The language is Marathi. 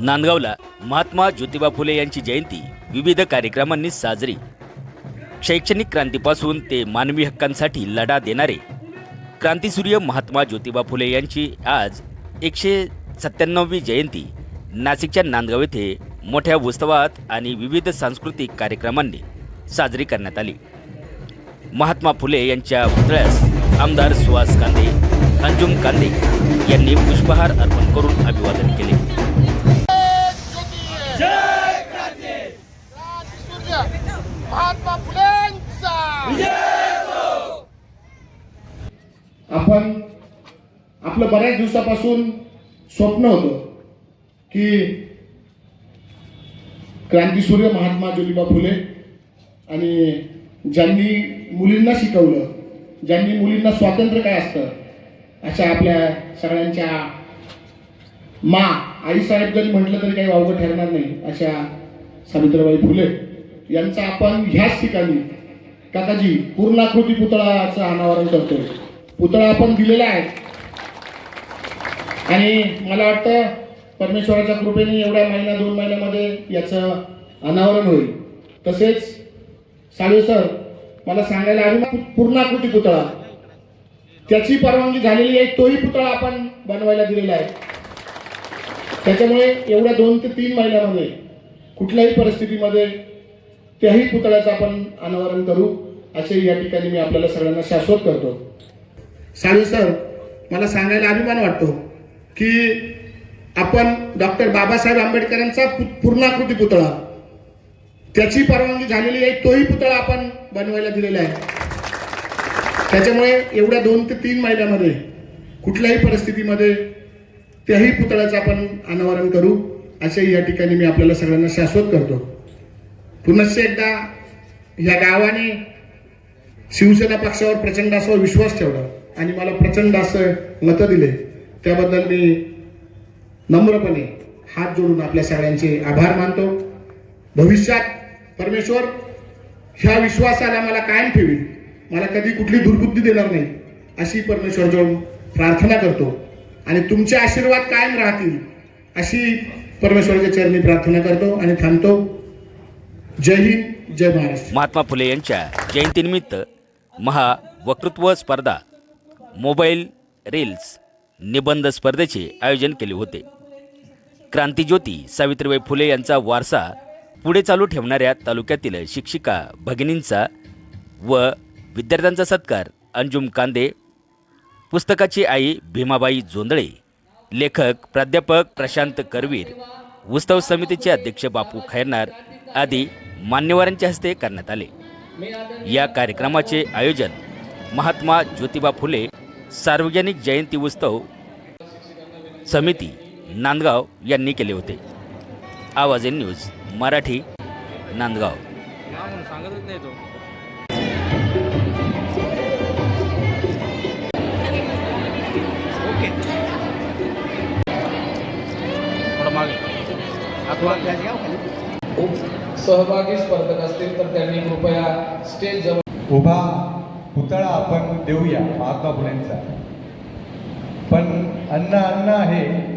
नांदगावला महात्मा ज्योतिबा फुले यांची जयंती विविध कार्यक्रमांनी साजरी. शैक्षणिक क्रांतीपासून ते मानवी हक्कांसाठी लढा देणारे क्रांतीसूर्य महात्मा ज्योतिबा फुले यांची आज एकशे सत्त्याण्णववी जयंती नाशिकच्या नांदगाव येथे मोठ्या उत्सवात आणि विविध सांस्कृतिक कार्यक्रमांनी साजरी करण्यात आली. महात्मा फुले यांच्या पुतळ्यास आमदार सुहास कांदे अंजुम कांदे यांनी पुष्पहार अर्पण करून अभिवादन केले. महात्मा फुलेंचा. आपण आपलं बऱ्याच दिवसापासून स्वप्न होतं की क्रांतीसूर्य महात्मा ज्योतिबा फुले आणि ज्यांनी मुलींना शिकवलं ज्यांनी मुलींना स्वातंत्र्य काय असतं अशा आपल्या सगळ्यांच्या मा आईसाहेब जरी म्हटलं तरी काही वावगं ठरणार नाही अशा सावित्रीबाई फुले. यांचा आपण ह्याच ठिकाणी काकाजी पूर्णाकृती पुतळाचं अनावरण करतो पुतळा आपण दिलेला आहे. आणि मला वाटतं परमेश्वराच्या कृपेने एवढ्या महिना दोन महिन्यामध्ये याचं अनावरण होईल. तसेच साळवे सर मला सांगायला आम्ही पूर्णाकृती पुतळा. त्याची परवानगी झालेली आहे तोही पुतळा आपण बनवायला दिलेला आहे. त्याच्यामुळे एवढ्या दोन ते तीन महिन्यामध्ये कुठल्याही परिस्थितीमध्ये त्याही पुतळ्याचं आपण अनावरण करू. असे या ठिकाणी मी आपल्याला सगळ्यांना शाश्वत करतो. साधू सर मला सांगायला अभिमान वाटतो की आपण डॉक्टर बाबासाहेब आंबेडकरांचा पूर्णाकृती पुतळा त्याची परवानगी झालेली आहे तोही पुतळा आपण बनवायला दिलेला आहे. त्याच्यामुळे एवढ्या दोन ते तीन महिन्यामध्ये कुठल्याही परिस्थितीमध्ये त्याही पुतळ्याचं आपण अनावरण करू. असे या ठिकाणी मी आपल्याला सगळ्यांना शाश्वत करतो. पुनश्च एकदा या गावाने शिवसेना पक्षावर प्रचंड असा विश्वास ठेवला आणि मला प्रचंड असं मतं दिले. त्याबद्दल मी नम्रपणे हात जोडून आपल्या सगळ्यांचे आभार मानतो. भविष्यात परमेश्वर ह्या विश्वासाला मला कायम ठेवी मला कधी कुठली दुर्बुद्धी देणार नाही अशी परमेश्वरजवळ प्रार्थना करतो. आणि तुमचे आशीर्वाद कायम राहतील अशी परमेश्वराच्या चरणी प्रार्थना करतो आणि थांबतो. जय हिंद जय महाराष्ट्र. महात्मा फुले यांच्या जयंतीनिमित्त महा वक्तृत्व स्पर्धा मोबाईल रील्स निबंध स्पर्धेचे आयोजन केले होते. क्रांतीज्योती सावित्रीबाई फुले यांचा वारसा पुढे चालू ठेवणाऱ्या तालुक्यातील शिक्षिका भगिनींचा व विद्यार्थ्यांचा सत्कार अंजुम कांदे पुस्तकाची आई भीमाबाई जोंदळे लेखक प्राध्यापक प्रशांत करवीर उत्सव समितीचे अध्यक्ष बापू खैरनार आदी मान्यवरांच्या हस्ते करण्यात आले. या कार्यक्रमाचे आयोजन महात्मा ज्योतिबा फुले सार्वजनिक जयंती उत्सव समिती नांदगाव यांनी केले होते. आवाज इन न्यूज मराठी नांदगाव. सांगतच नाही तो ओके. थोडं मागे. सहभागी स्पर्धक असतील तर त्यांनी कृपया स्टेज जवळ उभा पुतळा आपण देऊया महात्मा फुलेंचा. पण अन्न अन्न आहे